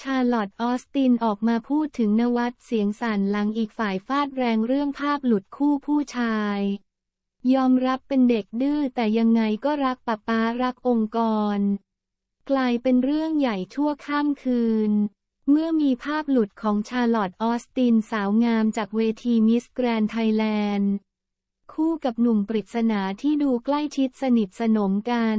ชาร์ลอตต์ออสตินออกมาพูดถึงนวัดเสียงสั่นหลังอีกฝ่ายฟาดแรงเรื่องภาพหลุดคู่ผู้ชาย ยอมรับเป็นเด็กดื้อแต่ยังไงก็รักป้าป้ารักองค์กร กลายเป็นเรื่องใหญ่ชั่วข้ามคืน เมื่อมีภาพหลุดของชาร์ลอตต์ออสตินสาวงามจากเวทีมิสแกรนไทยแลนด์ คู่กับหนุ่มปริศนาที่ดูใกล้ชิดสนิทสนมกัน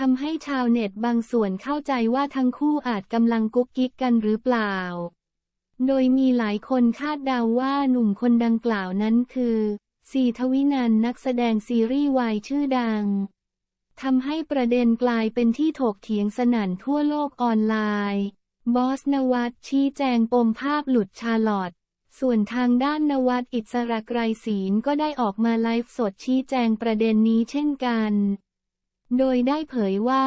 ทำให้ชาวเน็ตบางส่วนเข้าใจว่าทั้งคู่อาจกำลังกุ๊กกิ๊กกันหรือเปล่า โดยมีหลายคนคาดเดาว่าหนุ่มคนดังกล่าวนั้นคือสีทวินันนักแสดงซีรีส์วายชื่อดังทำให้ประเด็นกลายเป็นที่ถกเถียงสนั่นทั่วโลกออนไลน์ บอสนวัตชี้แจงปมภาพหลุดชาลอตส่วนทางด้านนวัดอิสระไกรศีลก็ได้ออกมาไลฟ์สดชี้แจงประเด็นนี้เช่นกัน โดยได้เผยว่า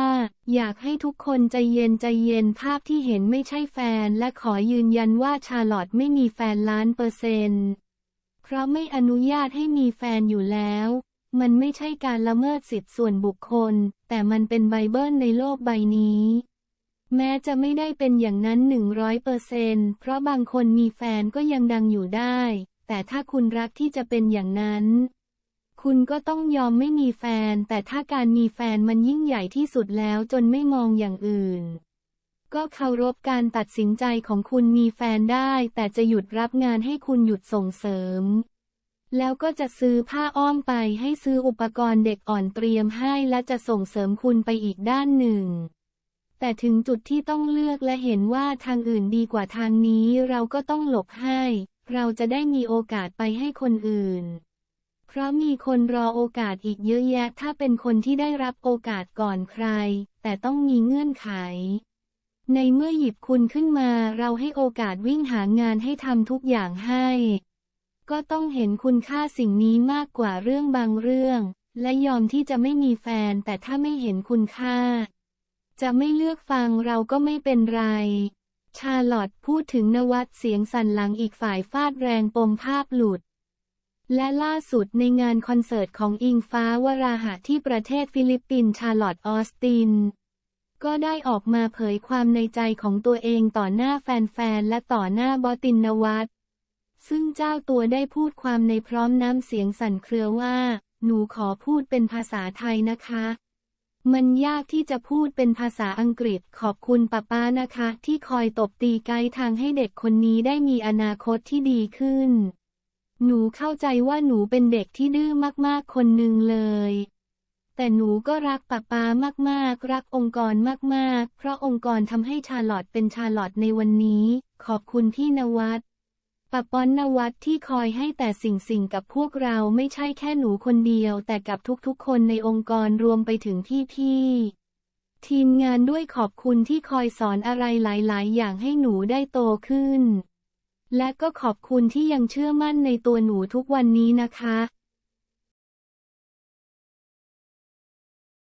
อยากให้ทุกคนใจเย็นใจเย็นภาพที่เห็นไม่ใช่แฟน และขอยืนยันว่าชาลอตไม่มีแฟนล้านเปอร์เซนต์เพราะไม่อนุญาตให้มีแฟนอยู่แล้ว มันไม่ใช่การละเมิดสิทธิส่วนบุคคล แต่มันเป็นไบเบิลในโลกใบนี้ แม้จะไม่ได้เป็นอย่างนั้นหนึ่งร้อยเปอร์เซนต์เพราะบางคนมีแฟนก็ยังดังอยู่ได้ แต่ถ้าคุณรักที่จะเป็นอย่างนั้น คุณก็ต้องยอมไม่มีแฟน แต่ถ้าการมีแฟนมันยิ่งใหญ่ที่สุดแล้วจนไม่มองอย่างอื่น ก็เคารพการตัดสินใจของคุณมีแฟนได้ แต่จะหยุดรับงานให้คุณหยุดส่งเสริม แล้วก็จะซื้อผ้าอ้อมไปให้ซื้ออุปกรณ์เด็กอ่อนเตรียมให้และจะส่งเสริมคุณไปอีกด้านหนึ่ง แต่ถึงจุดที่ต้องเลือกและเห็นว่าทางอื่นดีกว่าทางนี้เราก็ต้องหลบให้ เราจะได้มีโอกาสไปให้คนอื่น เพราะมีคนรอโอกาสอีกเยอะแยะ ถ้าเป็นคนที่ได้รับโอกาสก่อนใคร แต่ต้องมีเงื่อนไข ในเมื่อหยิบคุณขึ้นมาเราให้โอกาสวิ่งหางานให้ทำทุกอย่างให้ ก็ต้องเห็นคุณค่าสิ่งนี้มากกว่าเรื่องบางเรื่อง และยอมที่จะไม่มีแฟน แต่ถ้าไม่เห็นคุณค่า จะไม่เลือกฟังเราก็ไม่เป็นไรชาลอตพูดถึงนวัดเสียงสั่นหลังอีกฝ่ายฟาดแรงปมภาพหลุด และล่าสุดในงานคอนเสิร์ตของอิงฟ้าวราหะที่ประเทศฟิลิปปินส์ชาร์ลอตออสติน ก็ได้ออกมาเผยความในใจของตัวเองต่อหน้าแฟนๆ และต่อหน้าบอตินนวัตซึ่งเจ้าตัวได้พูดความในพร้อมน้ำเสียงสั่นเครือว่า หนูขอพูดเป็นภาษาไทยนะคะ มันยากที่จะพูดเป็นภาษาอังกฤษขอบคุณป้าป้านะคะ ที่คอยตบตีไกด์ทางให้เด็กคนนี้ได้มีอนาคตที่ดีขึ้น หนูเข้าใจว่าหนูเป็นเด็กที่ดื้อมากๆคนหนึ่งเลย แต่หนูก็รักป้าป้ามากๆ รักองค์กรมากๆ เพราะองค์กรทำให้ชาลอตเป็นชาลอตในวันนี้ ขอบคุณพี่นวัดปะป้อนนวัดที่คอยให้แต่สิ่งสิ่งกับพวกเราไม่ใช่แค่หนูคนเดียว แต่กับทุกๆ คนในองค์กรรวมไปถึงพี่ๆ ทีมงานด้วยขอบคุณที่คอยสอนอะไรหลายๆ อย่างให้หนูได้โตขึ้น และก็ขอบคุณที่ยังเชื่อมั่นในตัวหนูทุกวันนี้นะคะ